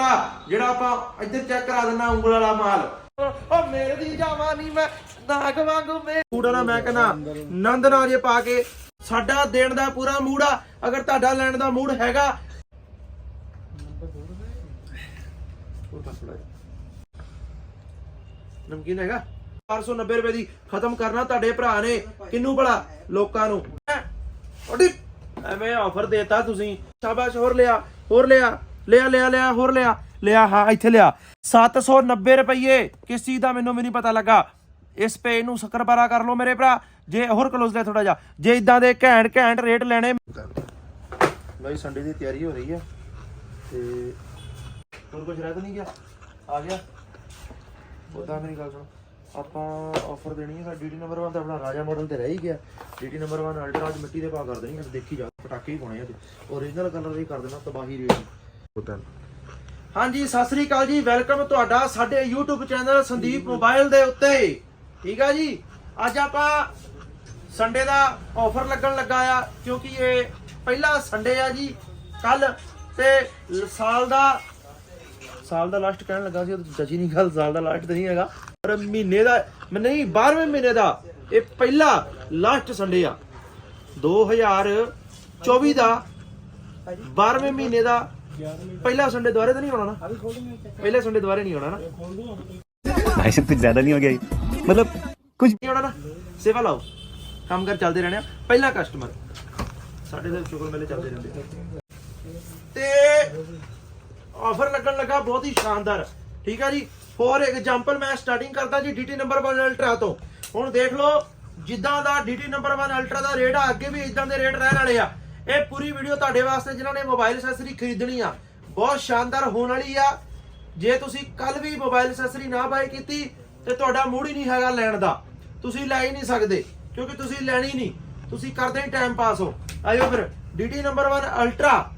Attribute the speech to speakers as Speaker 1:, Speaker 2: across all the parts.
Speaker 1: ਆ ਜਿਹੜਾ ਆਪਾਂ ਇੱਧਰ ਚੈੱਕ ਕਰਾ ਦਿੰਨਾ ਉਂਗਲ ਵਾਲਾ ਮਾਲ। ਓ ਮੇਰੇ ਦੀ ਜਾਵਾਂ ਨਹੀਂ ਮੈਂ ਨਾਗ ਵਾਂਗੂ ਮੇ ਕੂੜਾ ਨਾ ਮੈਂ ਕਹਿੰਦਾ ਨੰਦ ਨਾ ਜੇ ਪਾ ਕੇ ਸਾਡਾ ਦੇਣ ਦਾ ਪੂਰਾ ਮੂਡ ਆ ਅਗਰ ਤੁਹਾਡਾ ਲੈਣ ਦਾ ਮੂਡ ਹੈਗਾ। ਨਮਕੀਨ ਹੈਗਾ। 490 ਰੁਪਏ ਦੀ ਖਤਮ ਕਰਨਾ ਤੁਹਾਡੇ ਭਰਾ ਨੇ ਕਿੰਨੂੰ ਭਲਾ? ਲੋਕਾਂ ਨੂੰ? ਓਡੀ ਐਵੇਂ ਆਫਰ ਦੇਤਾ ਤੁਸੀਂ। ਸ਼ਾਬਾਸ਼ ਹੋਰ ਲਿਆ ਹੋਰ ਲਿਆ। ਲਿਆ ਲਿਆ ਲਿਆ, ਹੋਰ ਲਿਆ। ਲਿਆ, ਹਾਂ, ਇੱਥੇ ਲਿਆ। 790 ਰੁਪਏ ਕਿਸ ਚੀਜ਼ ਦਾ ਮੈਨੂੰ ਵੀ ਨਹੀਂ ਪਤਾ ਲੱਗਾ। ਇਸ ਪੇਜ ਨੂੰ ਸਕਰਪਰਾ ਕਰ ਲਓ ਮੇਰੇ ਭਰਾ। ਜੇ ਹੋਰ ਕਲੋਜ਼ ਲੈ ਥੋੜਾ ਜਿਹਾ। ਜੇ ਇਦਾਂ ਦੇ ਘੈਂਟ ਘੈਂਟ ਰੇਟ ਲੈਣੇ। ਬਾਈ ਸੰਡੇ ਦੀ ਤਿਆਰੀ ਹੋ ਰਹੀ ਹੈ। ਤੇ ਹੋਰ ਕੁਝ ਰਹਿ ਤਾਂ ਨਹੀਂ ਗਿਆ? ਆ ਗਿਆ? ਉਹਦਾ ਮੇਰੀ ਗੱਲ ਸੁਣ। ਆਪਾਂ ਆਫਰ ਦੇਣੀ ਹੈ ਸਾਡਾ। ਡੀਟੀ ਨੰਬਰ 1 ਤਾਂ ਆਪਣਾ ਰਾਜਾ ਮਾਡਲ ਤੇ ਰਹਿ ਹੀ ਗਿਆ। ਡੀਟੀ ਨੰਬਰ 1 ਅਲਟਰਾ ਅੱਜ ਮਿੱਟੀ ਦੇ ਭਾਅ ਕਰ ਦੇਣੀ ਹੈ ਦੇਖੀ ਜਾ, ਪਟਾਕੇ ਹੀ ਪਾਉਣੇ ਆ ਤੇ ਓਰੀਜਨਲ ਕਲਰ ਦੇ ਹੀ ਕਰ ਦੇਣਾ ਤਬਾਹੀ ਰੇਟ ਹਾਂਜੀ, ਸਤਿ ਸ੍ਰੀ ਅਕਾਲ ਜੀ। ਵੈਲਕਮ ਤੁਹਾਡਾ ਸਾਡੇ YouTube ਚੈਨਲ ਸੰਦੀਪ ਮੋਬਾਈਲ ਦੇ ਉੱਤੇ। ਠੀਕ ਆ ਜੀ? ਅੱਜ ਆਪਾਂ ਸੰਡੇ ਦਾ ਆਫਰ ਲੱਗਣ ਲੱਗਾ ਆ, ਕਿਉਂਕਿ ਇਹ ਪਹਿਲਾ ਸੰਡੇ ਆ ਜੀ ਕੱਲ ਤੇ ਸਾਲ ਦਾ ਸਾਲ ਦਾ ਲਾਸਟ ਕਹਿਣ ਲੱਗਾ ਸੀ, ਉਹ ਜੱਜੀ ਨਹੀਂ ਗੱਲ, ਸਾਲ ਦਾ ਲਾਸਟ ਨਹੀਂ ਹੈਗਾ। ਪਰ ਮਹੀਨੇ ਦਾ ਨਹੀਂ 12ਵੇਂ ਮਹੀਨੇ ਦਾ ਇਹ ਪਹਿਲਾ ਲਾਸਟ ਸੰਡੇ ਆ। 2024 ਦਾ 12ਵੇਂ ਮਹੀਨੇ ਦਾ ਪਹਿਲਾ ਸੰਡੇ ਦੁਬਾਰੇ ਤਾਂ ਨਹੀਂ ਆਉਣਾ ਨਾ। ਪਹਿਲੇ ਸੰਡੇ ਦੁਬਾਰੇ ਨਹੀਂ ਆਉਣਾ ਨਾ।
Speaker 2: ਭਾਈ ਸਾਹਿਬ ਕੁਝ ਜ਼ਿਆਦਾ ਨਹੀਂ ਹੋ ਗਿਆ ਮਤਲਬ ਕੁਝ
Speaker 1: ਨਹੀਂ ਆਉਣਾ ਨਾ। ਸੇਵਾ ਲਾਓ। ਕੰਮ ਕਰ ਚੱਲਦੇ ਰਹਿਣਾ ਪਹਿਲਾ ਕਸਟਮਰ ਸਾਡੇ ਦੇ ਸ਼ੁਕਰ ਮੇਲੇ ਚੱਲਦੇ ਰਹਿੰਦੇ ਤੇ ਆਫਰ ਲੱਗਣ ਲੱਗਾ ਬਹੁਤ ਹੀ ਸ਼ਾਨਦਾਰ। ਠੀਕ ਹੈ ਜੀ? ਫੋਰ ਐਗਜ਼ਾਮਪਲ ਮੈਂ ਸਟਾਰਟਿੰਗ ਕਰਦਾ ਜੀ ਡੀਟੀ ਨੰਬਰ 1 ਅਲਟਰਾ ਤੋਂ। ਹੁਣ ਦੇਖ ਲਓ ਜਿੱਦਾਂ ਦਾ ਡੀਟੀ ਨੰਬਰ 1 ਅਲਟਰਾ ਦਾ ਰੇਟ ਆ ਅੱਗੇ ਵੀ ਇਦਾਂ ਦੇ ਰੇਟ ਰਹਿਣ ਵਾਲੇ ਆ। ਇਹ ਪੂਰੀ ਵੀਡੀਓ ਤੁਹਾਡੇ ਵਾਸਤੇ ਜਿਨ੍ਹਾਂ ਨੇ ਮੋਬਾਈਲ ਅਸੈਸਰੀ ਖਰੀਦਣੀ ਆ। ਬਹੁਤ ਸ਼ਾਨਦਾਰ ਹੋਣ ਵਾਲੀ ਆ। ਜੇ ਤੁਸੀਂ ਕੱਲ ਵੀ ਮੋਬਾਈਲ ਅਸੈਸਰੀ ਨਾ ਬਾਈ ਕੀਤੀ, ਤੇ ਤੁਹਾਡਾ ਮੂਡ ਹੀ ਨਹੀਂ ਹੈਗਾ ਲੈਣ ਦਾ। ਤੁਸੀਂ ਲੈ ਹੀ ਨਹੀਂ ਸਕਦੇ, ਕਿਉਂਕਿ ਤੁਸੀਂ ਲੈਣੀ ਨਹੀਂ। ਤੁਸੀਂ ਕਰਦੇ ਹੀ ਟਾਈਮ ਪਾਸ ਹੋ। ਆਇਓ ਫਿਰ ਡੀਟੀ ਨੰਬਰ 1 ਅਲਟਰਾ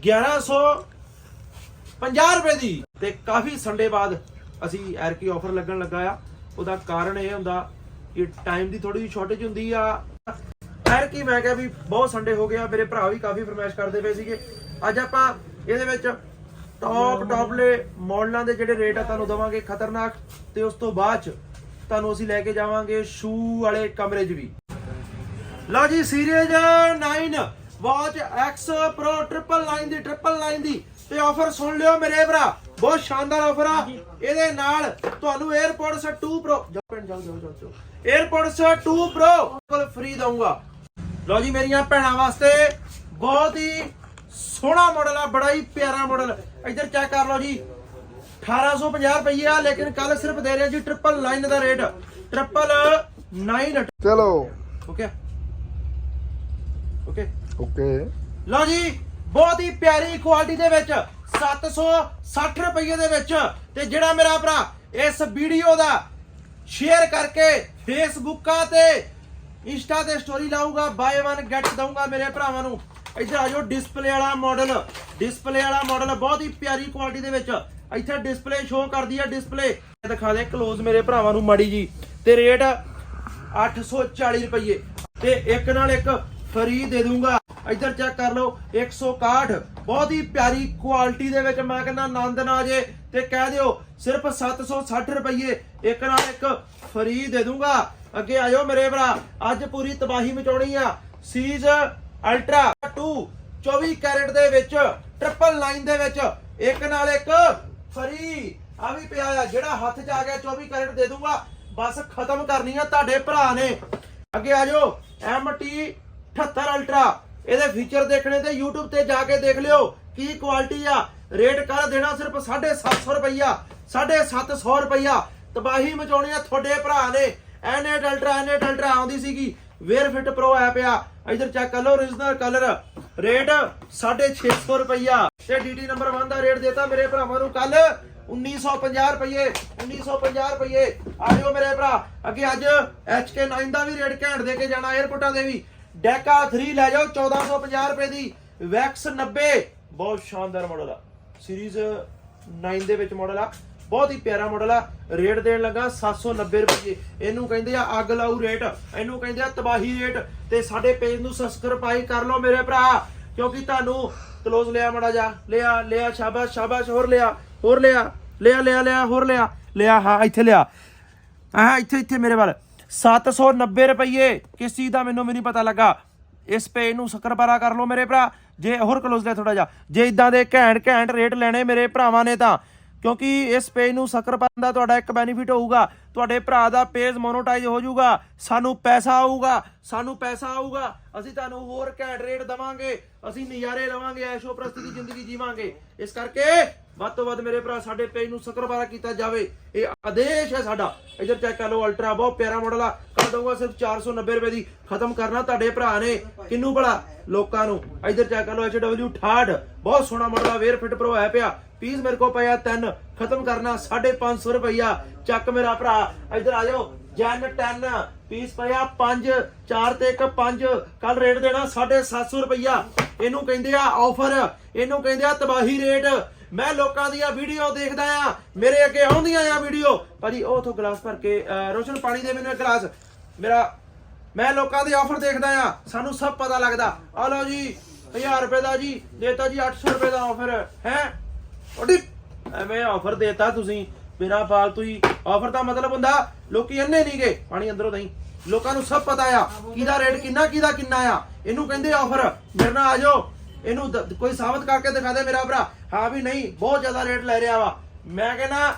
Speaker 1: 1150 ਰੁਪਏ ਦੀ। ਤੇ ਕਾਫੀ ਸੰਡੇ ਬਾਅਦ ਅਸੀਂ ਐਰਕੀ ਆਫਰ ਲੱਗਣ ਲੱਗਾ ਆ। ਉਹਦਾ ਕਾਰਨ ਇਹ ਹੁੰਦਾ ਕਿ ਟਾਈਮ ਦੀ ਥੋੜੀ ਜਿਹੀ ਸ਼ਾਰਟੇਜ ਹੁੰਦੀ ਆ। ਐਰਕੀ ਮੈਂ ਕਿਹਾ ਵੀ ਬਹੁਤ ਸੰਡੇ ਹੋ ਗਿਆ ਮੇਰੇ ਭਰਾ ਵੀ ਕਾਫੀ ਫਰਮਾਇਸ਼ ਕਰਦੇ ਪਏ ਸੀਗੇ। ਅੱਜ ਆਪਾਂ ਇਹਦੇ ਵਿੱਚ ਟੌਪ ਟੌਪਲੇ ਮਾਡਲਾਂ ਦੇ ਜਿਹੜੇ ਰੇਟ ਆ ਤੁਹਾਨੂੰ ਦਵਾਂਗੇ ਖਤਰਨਾਕ ਤੇ ਉਸ ਤੋਂ ਬਾਅਦ ਚ ਤੁਹਾਨੂੰ ਅਸੀਂ ਲੈ ਕੇ ਜਾਵਾਂਗੇ ਸ਼ੂ ਵਾਲੇ ਕਮਰੇ 'ਚ ਵੀ। ਲਓ ਜੀ ਸੀਰੀਜ਼ 9 ਵਾਚ X Pro 999 ਦੀ 999 ਦੀ। ਤੇ ਆਫਰ ਸੁਣ ਲਿਓ ਮੇਰੇ ਭਰਾ ਬਹੁਤ ਸ਼ਾਨਦਾਰ ਆਫਰ ਆ। ਇਹਦੇ ਨਾਲ ਤੁਹਾਨੂੰ AirPods 2 Pro ਜਾਓ ਜਾਓ ਜਾਓ ਜਾਓ, 2 Pro ਕੋਲ ਫ੍ਰੀ ਦਊਂਗਾ। ਲਓ ਜੀ ਮੇਰੀਆਂ ਭੈਣਾਂ ਵਾਸਤੇ ਬਹੁਤ ਹੀ ਸੋਹਣਾ ਮਾਡਲ ਆ ਬੜਾ ਹੀ ਪਿਆਰਾ ਮਾਡਲ ਇੱਧਰ ਚੈੱਕ ਕਰ ਲਓ ਜੀ 1850 ਰੁਪਏ ਆ ਲੇਕਿਨ ਕੱਲ ਸਿਰਫ ਦੇ ਰਹੇ ਜੀ 999 ਦਾ ਰੇਟ 999
Speaker 3: ਚਲੋ।
Speaker 1: ਓਕੇ ਓਕੇ
Speaker 3: ਓਕੇ
Speaker 1: ਲਓ ਜੀ ਬਹੁਤ ਹੀ ਪਿਆਰੀ ਕੁਆਲਿਟੀ ਦੇ ਵਿੱਚ 760 ਰੁਪਏ ਦੇ ਵਿੱਚ। ਤੇ ਜਿਹੜਾ ਮੇਰਾ ਭਰਾ ਇਸ ਵੀਡੀਓ ਦਾ ਸ਼ੇਅਰ ਕਰਕੇ ਫੇਸਬੁੱਕਾਂ ਤੇ ਇੰਸਟਾ ਤੇ ਸਟੋਰੀ ਲਾਊਗਾ ਬਾਏ ਵਨ ਗੈਟ ਦਊਂਗਾ ਮੇਰੇ ਭਰਾਵਾਂ ਨੂੰ। ਇੱਧਰ ਆ ਜਾਓ ਡਿਸਪਲੇ ਵਾਲਾ ਮਾਡਲ ਡਿਸਪਲੇ ਵਾਲਾ ਮਾਡਲ ਬਹੁਤ ਹੀ ਪਿਆਰੀ ਕੁਆਲਿਟੀ ਦੇ ਵਿੱਚ। ਇੱਥੇ ਡਿਸਪਲੇ ਸ਼ੋ ਕਰਦੀ ਹੈ ਡਿਸਪਲੇ ਦਿਖਾ ਦੇ ਕਲੋਜ਼ ਮੇਰੇ ਭਰਾਵਾਂ ਨੂੰ ਮਾੜੀ ਜੀ। ਤੇ ਰੇਟ 840 ਰੁਪਏ ਤੇ ਇੱਕ ਨਾਲ ਇੱਕ ਫਰੀ ਦੇ ਦੂੰਗਾ ਇੱਧਰ ਚੈੱਕ ਕਰ ਲਓ 161 ਬਹੁਤ ਹੀ ਪਿਆਰੀ ਕੁਆਲਿਟੀ ਦੇ ਵਿੱਚ ਮੈਂ ਕਹਿੰਦਾ ਆਨੰਦ ਨਾ ਜੇ। ਤੇ ਕਹਿ ਦਿਓ, ਸਿਰਫ 760 ਰੁਪਏ ਇੱਕ ਨਾਲ ਇੱਕ ਫਰੀ ਦੇ ਦੂੰਗਾ ਅੱਗੇ ਆਇਓ ਮੇਰੇ ਭਰਾ। ਅੱਜ ਪੂਰੀ ਤਬਾਹੀ ਮਚਾਉਣੀ ਆ। ਸੀਜ਼ ਅਲਟਰਾ 2 24 ਕੈਰਟ ਦੇ ਵਿੱਚ ਟ੍ਰਿਪਲ ਲਾਈਨ ਦੇ ਵਿੱਚ, ਇੱਕ ਨਾਲ ਇੱਕ ਫਰੀ। ਆ ਵੀ ਪਿਆ ਆ, ਜਿਹੜਾ ਹੱਥ 'ਚ ਆ ਗਿਆ 24 ਕੈਰਟ ਦੇ ਦੂੰਗਾ। ਬਸ ਖਤਮ ਕਰਨੀ ਆ ਤੁਹਾਡੇ ਭਰਾ ਨੇ। ਅੱਗੇ ਆ ਜਾਓ MT 78 ਅਲਟਰਾ ਇਹਦੇ ਫੀਚਰ ਦੇਖਣੇ ਤੇ YouTube ਤੇ ਜਾ ਕੇ ਦੇਖ ਲਿਓ ਕੀ ਕੁਆਲਿਟੀ ਆ। ਰੇਟ ਕਰ ਦੇਣਾ ਸਿਰਫ 750 ਰੁਪਈਆ 750 ਰੁਪਈਆ। ਤਬਾਹੀ ਮਚਾਉਣੀ ਆ ਤੁਹਾਡੇ ਭਰਾ ਨੇ। ਐਨਏਟ ਅਲਟਰਾ ਐਨਏਟ ਅਲਟਰਾ ਆਉਂਦੀ ਸੀਗੀ। ਵੇਅਰ ਫਿਟ ਪ੍ਰੋ ਐਪ ਆ। ਇਧਰ ਚੈੱਕ ਕਰ ਲਓ origignal ਕਲਰ ਰੇਟ 650 ਰੁਪਈਆ। ਤੇ ਡੀਟੀ ਨੰਬਰ 1 ਦਾ ਰੇਟ ਦਿੱਤਾ ਮੇਰੇ ਭਰਾਵਾਂ ਨੂੰ ਕੱਲ 1950 ਰੁਪਏ 1950 ਰੁਪਏ ਆਇਓ ਮੇਰੇ ਭਰਾ, ਅੱਗੇ ਅੱਜ HK9 ਦਾ ਵੀ ਰੇਟ ਘੈਂਟ ਦੇ ਕੇ ਜਾਣਾ 에어ਪੋਰਟਾਂ ਦੇ ਵੀ। ਡੈਕਾ 3 ਲੈ ਜਾਓ 1450 ਰੁਪਏ ਦੀ। ਵੈਕਸ 90 ਬਹੁਤ ਸ਼ਾਨਦਾਰ ਮਾਡਲ ਆ। ਸੀਰੀਜ਼ 9 ਦੇ ਵਿੱਚ ਮਾਡਲ ਆ। ਬਹੁਤ ਹੀ ਪਿਆਰਾ ਮਾਡਲ ਆ। ਰੇਟ ਦੇਣ ਲੱਗਾ 790 ਰੁਪਏ। ਇਹਨੂੰ ਕਹਿੰਦੇ ਆ ਅੱਗ ਲਾਊ ਰੇਟ ਇਹਨੂੰ ਕਹਿੰਦੇ ਆ ਤਬਾਹੀ ਰੇਟ ਤੇ ਸਾਡੇ ਪੇਜ ਨੂੰ ਸਬਸਕ੍ਰਾਈਬ ਕਰ ਲਓ ਮੇਰੇ ਭਰਾ। ਕਿਉਂਕਿ ਤੁਹਾਨੂੰ ਕਲੋਜ਼ ਲਿਆ ਮੜਾ ਜਾ ਲਿਆ ਲਿਆ, ਸ਼ਾਬਾਸ਼ ਸ਼ਾਬਾਸ਼, ਹੋਰ ਲਿਆ ਹੋਰ ਲਿਆ। ਲਿਆ ਲਿਆ ਲਿਆ, ਹੋਰ ਲਿਆ। ਲਿਆ, ਹਾਂ, ਇੱਥੇ ਲਿਆ। ਹਾਂ ਇੱਥੇ ਇੱਥੇ ਮੇਰੇ ਵੱਲ। 790 ਰੁਪਏ ਕਿਸ ਚੀਜ਼ ਦਾ ਮੈਨੂੰ ਵੀ ਨਹੀਂ ਪਤਾ ਲੱਗਾ। ਇਸ ਪੇਜ ਨੂੰ ਸ਼ੱਕਰਪਾਰਾ ਕਰ ਲਓ ਮੇਰੇ ਭਰਾ। ਜੇ ਹੋਰ ਕਲੋਜ਼ ਲੈ ਥੋੜਾ ਜਿਹਾ। ਜੇ ਇਦਾਂ ਦੇ ਘੈਂਟ ਘੈਂਟ ਰੇਟ ਲੈਣੇ ਮੇਰੇ ਭਰਾਵਾਂ ਨੇ ਤਾਂ। ਕਿਉਂਕਿ ਇਸ ਪੇਜ ਨੂੰ ਸ਼ੱਕਰਪਾਰਾ ਦਾ ਤੁਹਾਡਾ ਇੱਕ ਬੈਨੀਫਿਟ ਹੋਊਗਾ। ਤੁਹਾਡੇ ਭਰਾ ਦਾ ਪੇਜ ਮੋਨੋਟਾਈਜ਼ ਹੋ ਜਾਊਗਾ। ਸਾਨੂੰ ਪੈਸਾ ਆਊਗਾ। ਸਾਨੂੰ ਪੈਸਾ ਆਊਗਾ। ਅਸੀਂ ਤੁਹਾਨੂੰ ਹੋਰ ਘੈਂਟ ਰੇਟ ਦਵਾਂਗੇ। ਅਸੀਂ ਨਜ਼ਾਰੇ ਲਵਾਂਗੇ, ਐਸ਼ੋ ਪ੍ਰਸਤੀ ਦੀ ਜ਼ਿੰਦਗੀ ਜੀਵਾਂਗੇ। ਇਸ ਕਰਕੇ ਵੱਧ ਤੋਂ ਵੱਧ ਮੇਰੇ ਭਰਾ, ਸਾਡੇ ਪੇਜ ਨੂੰ ਸ਼ੱਕਰਪਾਰਾ ਕੀਤਾ ਜਾਵੇ। ਇਹ ਆਦੇਸ਼ ਹੈ ਸਾਡਾ। ਇਧਰ ਚੈੱਕ ਕਰ ਲਓ ਅਲਟਰਾ ਬਹੁਤ ਪਿਆਰਾ ਮਾਡਲ ਆ। ਦਊਗਾ ਸਿਰਫ 490 ਰੁਪਏ ਦੀ। ਖਤਮ ਕਰਨਾ ਤੁਹਾਡੇ ਭਰਾ ਨੇ, ਕਿੰਨੂੰ ਬੜਾ ਲੋਕਾਂ ਨੂੰ। ਇਧਰ ਚੈੱਕ ਕਰ ਲਓ HW 68 ਬਹੁਤ ਸੋਹਣਾ ਮਾਡਲ ਆ ਵੇਅਰ ਫਿਟ ਪ੍ਰੋ ਹੈ ਪਿਆ। ਪੀਸ ਮੇਰੇ ਕੋਲ ਪਿਆ ਤਿੰਨ। ਖਤਮ ਕਰਨਾ 550 ਰੁਪਈਆ। ਚੱਕ ਮੇਰਾ ਭਰਾ। ਇਧਰ ਆ ਜਾਓ ਜੈਨ 10 ਪੀਸ ਪਿਆ 5 4 ਤੇ ਇੱਕ 5 ਕੱਲ ਰੇਟ ਦੇਣਾ 750 ਰੁਪਈਆ। ਇਹਨੂੰ ਕਹਿੰਦੇ ਆ ਆਫਰ ਇਹਨੂੰ ਕਹਿੰਦੇ ਆ ਤਬਾਹੀ ਰੇਟ ਮੈਂ ਲੋਕਾਂ ਦੀਆਂ ਵੀਡੀਓ ਦੇਖਦਾ ਆ। ਮੇਰੇ ਅੱਗੇ ਆਉਂਦੀਆਂ ਆ ਵੀਡੀਓ ਭਾਜੀ, ਉਹ ਉਥੋਂ ਗਲਾਸ ਭਰ ਕੇ ਰੋਸ਼ਨ, ਪਾਣੀ ਦੇ ਮੈਨੂੰ ਇੱਕ ਗਲਾਸ ਮੇਰਾ, ਮੈਂ ਲੋਕਾਂ ਦੇ ਆਫਰ ਦੇਖਦਾ ਆ ਸਾਨੂੰ ਸਭ ਪਤਾ ਲੱਗਦਾ। ਆ ਲਓ ਜੀ 1000 ਰੁਪਏ ਦਾ ਜੀ, ਦੇਤਾ ਜੀ 800 ਰੁਪਏ ਦਾ ਆਫਰ ਹੈ? ਉਹਦੀ ਐਵੇਂ ਆਫਰ ਦੇਤਾ ਤੁਸੀਂ, ਬਿਨਾ ਫਾਲਤੂ ਹੀ। ਆਫਰ ਦਾ ਮਤਲਬ ਹੁੰਦਾ, ਲੋਕੀ ਅੰਨੇ ਨਹੀਂਗੇ ਪਾਣੀ ਅੰਦਰੋਂ ਨਹੀਂ ਲੋਕਾਂ ਨੂੰ ਸਭ ਪਤਾ ਆ, ਕਿਹਦਾ ਰੇਟ ਕਿੰਨਾ, ਕਿਹਦਾ ਕਿੰਨਾ ਆ। ਇਹਨੂੰ ਕਹਿੰਦੇ ਆਫਰ ਮੇਰੇ ਨਾਲ ਆ ਜਾਓ। ਇਹਨੂੰ ਦ- ਕੋਈ ਸਾਬਤ ਕਰਕੇ ਦਿਖਾ ਦੇ ਮੇਰਾ ਭਰਾ। ਹਾਂ ਵੀ ਨਹੀਂ, ਬਹੁਤ ਜ਼ਿਆਦਾ ਰੇਟ ਲੈ ਰਿਹਾ ਵਾ। ਮੈਂ ਕਹਿੰਦਾ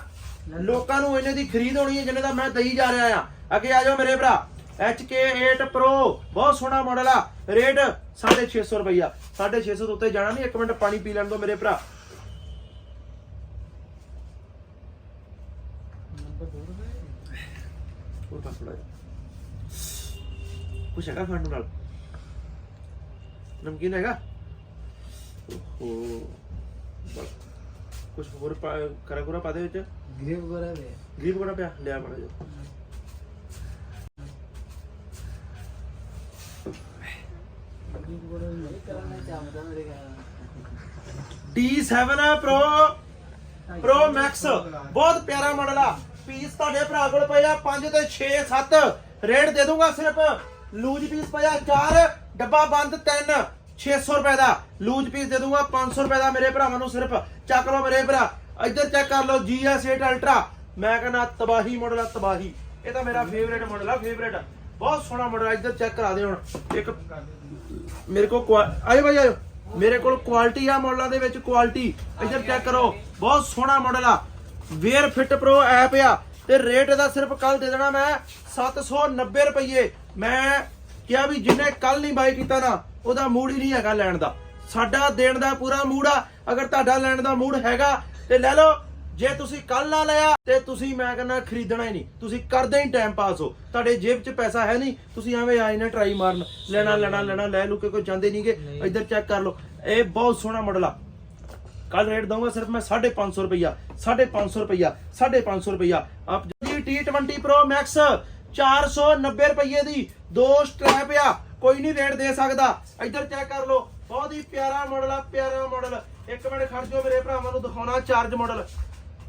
Speaker 1: ਲੋਕਾਂ ਨੂੰ ਇਹਨੇ ਦੀ ਖਰੀਦ ਹੋਣੀ ਹੈ ਜਿੰਨੇ ਦਾ ਮੈਂ ਦਈ ਜਾ ਰਿਹਾ ਆ। ਅੱਗੇ ਆ ਜਾਓ ਮੇਰੇ ਭਰਾ। HK8 Pro, ਬਹੁਤ ਸੋਹਣਾ ਮਾਡਲ ਆ। ਰੇਟ 650 ਰੁਪਈਆ। 650 ਤੋਂ ਉੱਤੇ ਜਾਣਾ ਨਹੀਂ, ਇੱਕ ਮਿੰਟ ਪਾਣੀ ਪੀ ਲੈਣ ਦਿਓ ਮੇਰੇ ਭਰਾ। ਹੋਰ ਪਾਸ ਥੋੜਾ ਕੁਛ ਹੈਗਾ ਖਾਣ ਨੂੰ ਨਾਲ? ਨਮਕੀਨ ਹੈਗਾ? ਓਹੋ। ਬਸ। ਕੁਝ ਹੋਰ ਕਰਾ ਕੁਰਾ ਪਾ ਦੇ ਵਿੱਚ?
Speaker 3: ਗ੍ਰੀਪ ਵਗੈਰਾ ਦੇ
Speaker 1: ਗ੍ਰੀਪ ਵਗੈਰਾ ਪਿਆ? ਲਿਆ ਮਾੜਾ
Speaker 3: ਜੀ
Speaker 1: T7 Pro Pro Max ਬਹੁਤ ਪਿਆਰਾ ਮਾਡਲ ਆ। ਪੀਸ ਤੁਹਾਡੇ ਭਰਾ ਕੋਲ ਪਏ ਆ। 5 ਤੇ 6 7 ਰੇਟ ਦੇ ਦੂੰਗਾ ਸਿਰਫ। ਲੂਜ ਪੀਸ ਪਿਆ 4 ਡੱਬਾ ਬੰਦ 3 600 ਰੁਪਏ ਦਾ। ਲੂਜ ਪੀਸ ਦੇ ਦੂੰਗਾ 500 ਰੁਪਏ ਦਾ ਮੇਰੇ ਭਰਾਵਾਂ ਨੂੰ ਸਿਰਫ। ਚੱਕ ਲਓ ਮੇਰੇ ਭਰਾ, ਇੱਧਰ ਚੈੱਕ ਕਰ ਲਓ GS8 Ultra ਮੈਂ ਕਹਿੰਦਾ, ਤਬਾਹੀ ਮਾਡਲ ਆ, ਤਬਾਹੀ। ਇਹ ਤਾਂ ਮੇਰਾ ਫੇਵਰੇਟ ਮਾਡਲ ਆ ਫੇਵਰੇਟ ਬਹੁਤ ਸੋਹਣਾ ਮਾਡਲ ਆ, ਇੱਧਰ ਚੈੱਕ ਕਰਾ ਦੇ ਹੁਣ। ਇੱਕ ਮੇਰੇ ਕੋਲ ਕੁਆ- ਭਾਈ ਆਇਓ। ਮੇਰੇ ਕੋਲ ਕੁਆਲਿਟੀ ਆ ਮਾਡਲਾਂ ਦੇ ਵਿੱਚ ਕੁਆਲਿਟੀ ਇੱਧਰ ਚੈੱਕ ਕਰੋ, ਬਹੁਤ ਸੋਹਣਾ ਮਾਡਲ ਆ। ਵੇਅਰ ਫਿਟ ਪ੍ਰੋ ਐਪ ਆ। ਤੇ ਰੇਟ ਇਹਦਾ ਸਿਰਫ ਕੱਲ ਦੇ ਦੇਣਾ ਮੈਂ 790 ਰੁਪਏ ਮੈਂ ਕਿਹਾ ਵੀ ਜਿਹਨੇ ਕੱਲ ਨਹੀਂ ਬਾਈ ਕੀਤਾ ਨਾ ਉਹਦਾ ਮੂਡ ਹੀ ਨਹੀਂ ਹੈਗਾ ਲੈਣ ਦਾ। ਸਾਡਾ ਦੇਣ ਦਾ ਪੂਰਾ ਮੂਡ ਆ। ਅਗਰ ਤੁਹਾਡਾ ਲੈਣ ਦਾ ਮੂਡ ਹੈਗਾ ਤੇ ਲੈ ਲਓ ਜੇ ਤੁਸੀਂ ਕੱਲ ਨਾ ਲਿਆ ਤੇ ਤੁਸੀਂ ਮੈਂ ਕਹਿੰਦਾ ਖਰੀਦਣਾ ਹੀ ਨਹੀਂ। ਤੁਸੀਂ ਕਰਦੇ ਹੀ ਟਾਈਮ ਪਾਸ ਹੋ। ਤੁਹਾਡੇ ਜੇਬ 'ਚ ਪੈਸਾ ਹੈ ਨਹੀਂ। ਤੁਸੀਂ ਐਵੇਂ ਆਏ ਨਾ ਟਰਾਈ ਮਾਰਨ। ਲੈਣਾ ਲੈਣਾ ਲੈਣਾ ਲੈ ਲੂ ਕੇ ਕੋਈ ਜਾਂਦੇ ਨਹੀਂਗੇ ਇੱਧਰ ਚੈੱਕ ਕਰ ਲਓ। ਇਹ ਬਹੁਤ ਸੋਹਣਾ ਮਾਡਲ ਆ। ਕੱਲ ਰੇਟ ਦਊਂਗਾ ਸਿਰਫ ਮੈਂ 550 ਰੁਪਈਆ। 550 ਰੁਪਈਆ 550 ਰੁਪਈਆ। ਆਪ ਜੀ T20 Pro Max 490 ਰੁਪਏ ਦੀ ਦੋ ਸਟ੍ਰੈਪ ਆ। ਕੋਈ ਨਹੀਂ ਰੇਟ ਦੇ ਸਕਦਾ। ਇੱਧਰ ਚੈੱਕ ਕਰ ਲਓ। ਬਹੁਤ ਹੀ ਪਿਆਰਾ ਮਾਡਲ ਆ, ਪਿਆਰਾ ਮਾਡਲ ਇੱਕ ਮਿੰਟ ਖੜ ਜਾਓ ਮੇਰੇ ਭਰਾਵਾਂ ਨੂੰ ਦਿਖਾਉਣਾ ਚਾਰਜ ਮਾਡਲ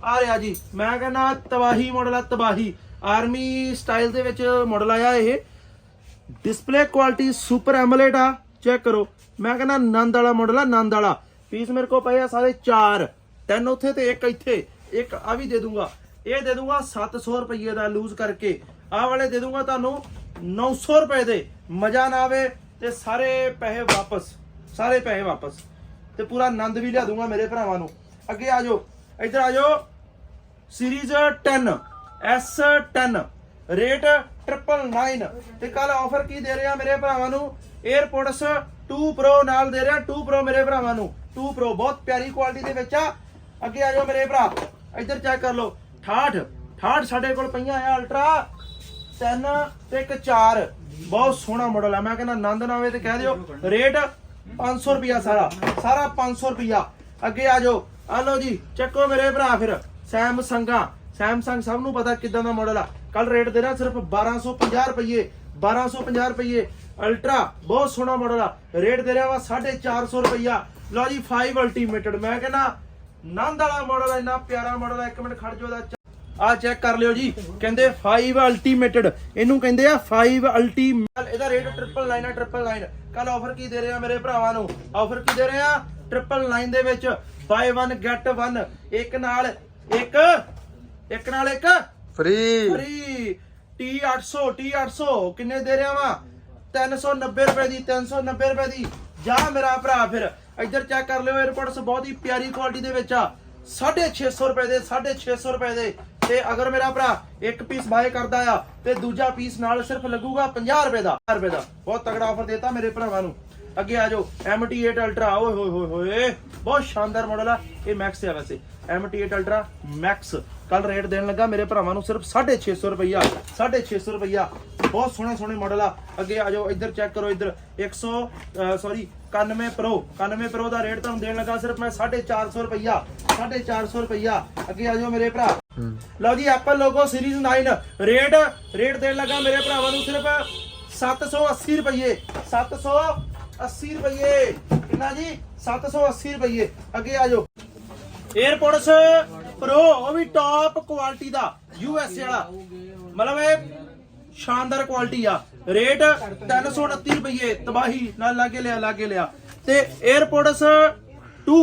Speaker 1: ਆ ਰਿਹਾ ਜੀ। ਮੈਂ ਕਹਿੰਦਾ ਤਬਾਹੀ ਮਾਡਲ ਆ, ਤਬਾਹੀ। ਆਰਮੀ ਸਟਾਈਲ ਦੇ ਵਿੱਚ ਮਾਡਲ ਆਇਆ ਇਹ। ਡਿਸਪਲੇ ਕੁਆਲਿਟੀ ਸੁਪਰ ਐਮਲੇਟ ਆ। ਚੈੱਕ ਕਰੋ। ਮੈਂ ਕਹਿੰਦਾ ਨੰਦ ਵਾਲਾ ਮਾਡਲ ਆ, ਨੰਦ ਵਾਲਾ। ਪੀਸ ਮੇਰੇ ਕੋਲ ਪਏ ਆ ਸਾਰੇ 4 ਤਿੰਨ ਉੱਥੇ ਤੇ ਇੱਕ ਇੱਥੇ। ਇੱਕ ਆ ਵੀ ਦੇ ਦੂੰਗਾ। ਇਹ ਦੇ ਦੂੰਗਾ 700 ਰੁਪਏ ਦਾ ਲੂਜ਼ ਕਰਕੇ। ਆਹ ਵਾਲੇ ਦੇ ਦੂੰਗਾ ਤੁਹਾਨੂੰ 900 ਰੁਪਏ ਦੇ ਮਜ਼ਾ ਨਾ ਆਵੇ ਤੇ ਸਾਰੇ ਪੈਸੇ ਵਾਪਸ ਸਾਰੇ ਪੈਸੇ ਵਾਪਸ ਤੇ ਪੂਰਾ ਆਨੰਦ ਵੀ ਲਿਆ ਦੂੰਗਾ ਮੇਰੇ ਭਰਾਵਾਂ ਨੂੰ ਅੱਗੇ ਆ ਜਾਓ ਇੱਧਰ ਆ ਜਾਓ ਸੀਰੀਜ਼ 10 S10 ਰੇਟ 999 ਤੇ ਕੱਲ ਆਫਰ ਕੀ ਦੇ ਰਿਹਾ ਮੇਰੇ ਭਰਾਵਾਂ ਨੂੰ 에어ਪੋਰਟਸ 2 ਪ੍ਰੋ ਨਾਲ ਦੇ ਰਿਹਾ 2 ਪ੍ਰੋ ਮੇਰੇ ਭਰਾਵਾਂ ਨੂੰ 2 ਪ੍ਰੋ ਬਹੁਤ ਪਿਆਰੀ ਕੁਆਲਿਟੀ ਦੇ ਵਿੱਚ ਆ ਅੱਗੇ ਆ ਜਾਓ ਮੇਰੇ ਭਰਾ ਇੱਧਰ ਚੈੱਕ ਕਰ ਲਓ 68 68 ਸਾਡੇ ਕੋਲ ਪਈਆਂ ਆ ਅਲਟਰਾ ਤਿੰਨ ਤੇ ਇੱਕ ਚਾਰ। ਬਹੁਤ ਸੋਹਣਾ ਮਾਡਲ ਆ। ਮੈਂ ਕਹਿੰਦਾ ਆਨੰਦ ਨਾ ਤੇ ਕਹਿ ਦਿਓ ਰੇਟ 500 ਰੁਪਿਆ ਸਾਰਾ। ਸਾਰਾ 500 ਰੁਪਿਆ ਅੱਗੇ ਆ ਜਾਓ। ਆ ਲਓ ਜੀ, ਚੱਕੋ ਮੇਰੇ ਭਰਾ ਫਿਰ। ਸੈਮਸੰਗਾਂ ਸੈਮਸੰਗ ਸਭ ਨੂੰ ਪਤਾ ਕਿਦਾਂ ਦਾ ਮਾਡਲ ਆ। ਕੱਲ ਰੇਟ ਦੇ ਰਿਹਾ ਸਿਰਫ 1250 ਰੁਪਏ 1250 ਰੁਪਏ ਅਲਟਰਾ ਬਹੁਤ ਸੋਹਣਾ ਮਾਡਲ ਆ। ਰੇਟ ਦੇ ਰਿਹਾ ਵਾ 450 ਰੁਪਇਆ ਲਓ ਜੀ 5 ਅਲਟੀਮੇਟਡ ਮੈਂ ਕਹਿੰਦਾ ਨੰਦ ਵਾਲਾ ਮਾਡਲ ਇੰਨਾ ਪਿਆਰਾ ਮਾਡਲ ਆ। ਇੱਕ ਮਿੰਟ ਖੜ ਜਾਓ ਦਾ ਆ ਚੈੱਕ ਕਰ ਲਿਓ ਜੀ। ਕਹਿੰਦੇ 5 ਅਲਟੀਮੇਟਡ ਇਹਨੂੰ ਕਹਿੰਦੇ ਆ 5 ਅਲਟੀ ਇਹਦਾ ਰੇਟ 999 999 ਕੱਲ ਆਫਰ ਕੀ ਦੇ ਰਹੇ ਆ ਮੇਰੇ ਭਰਾਵਾਂ ਨੂੰ? ਆਫਰ ਕੀ ਦੇ ਰਹੇ ਆ? 999 ਦੇ ਵਿੱਚ ਬਾਈ 1 ਗੈਟ 1 ਇੱਕ ਨਾਲ ਇੱਕ ਇੱਕ ਨਾਲ ਇੱਕ।
Speaker 4: ਫ੍ਰੀ
Speaker 1: ਫਰੀ T800 T800 ਕਿੰਨੇ ਦੇ ਰਿਹਾ ਵਾ? 390 ਰੁਪਏ ਦੀ 390 ਰੁਪਏ ਦੀ। ਜਾ ਮੇਰਾ ਭਰਾ ਫਿਰ। ਇੱਧਰ ਚੈੱਕ ਕਰ ਲਿਓ 에어ਪੋਰਟਸ ਬਹੁਤ ਹੀ ਪਿਆਰੀ ਕੁਆਲਿਟੀ ਦੇ ਵਿੱਚ ਆ। 650 ਰੁਪਏ ਦੇ 650 ਰੁਪਏ ਦੇ। ਤੇ ਅਗਰ ਮੇਰਾ ਭਰਾ ਇੱਕ ਪੀਸ ਬਾਏ ਕਰਦਾ ਆ ਤੇ ਦੂਜਾ ਪੀਸ ਨਾਲ ਸਿਰਫ ਲੱਗੂਗਾ 50 ਰੁਪਏ ਦਾ 50 ਰੁਪਏ ਦਾ। ਬਹੁਤ ਤਗੜਾ ਆਫਰ ਦੇਤਾ ਮੇਰੇ ਭਰਾਵਾਂ ਨੂੰ। ਅੱਗੇ ਆ ਜਾਓ MT8 Ultra, ਓਏ ਹੋਏ ਹੋਏ ਹੋਏ। ਬਹੁਤ ਸ਼ਾਨਦਾਰ ਮਾਡਲ ਆ, ਇਹ ਮੈਕਸ ਆ ਵੈਸੇ। MT8 Ultra ਮੈਕਸ ਕੱਲ ਰੇਟ ਦੇਣ ਲੱਗਾ ਮੇਰੇ ਭਰਾਵਾਂ ਨੂੰ ਸਿਰਫ 650 ਰੁਪਈਆ 650 ਰੁਪਈਆ। ਬਹੁਤ ਸੋਹਣੇ ਸੋਹਣੇ ਮਾਡਲ ਆ। ਅੱਗੇ ਆ ਜਾਓ, ਇੱਧਰ ਚੈੱਕ ਕਰੋ, ਇੱਧਰ 100 ਸੌਰੀ 91 ਪ੍ਰੋ 91 ਪ੍ਰੋ ਦਾ ਰੇਟ ਤੁਹਾਨੂੰ ਦੇਣ ਲੱਗਾ ਸਿਰਫ ਮੈਂ 450 ਰੁਪਈਆ 450 ਰੁਪਈਆ। ਅੱਗੇ ਆ ਜਾਓ ਮੇਰੇ ਭਰਾ। ਲਓ ਜੀ Apple logo series 9 rate rate ਦੇਣ ਲੱਗਾ ਮੇਰੇ ਭਰਾਵਾਂ ਨੂੰ ਸਿਰਫ 780 ਰੁਪਏ 780 ਰੁਪਏ ਕਿੰਨਾ ਜੀ? 780 ਰੁਪਏ ਅੱਗੇ ਆ ਜਾਓ। 에어ਪੋਰਟਸ ਪ੍ਰੋ ਉਹ ਵੀ ਟਾਪ ਕੁਆਲਿਟੀ ਦਾ ਯੂ ਐਸ ਏ ਵਾਲਾ। ਮਤਲਬ ਇਹ ਸ਼ਾਨਦਾਰ ਕੁਆਲਿਟੀ ਆ। ਰੇਟ 329 ਰੁਪਏ ਤਬਾਹੀ, ਨਾਲ ਲਾਗੇ ਲਿਆ ਲਾਗੇ ਲਿਆ। ਤੇ 에어ਪੋਰਟਸ 2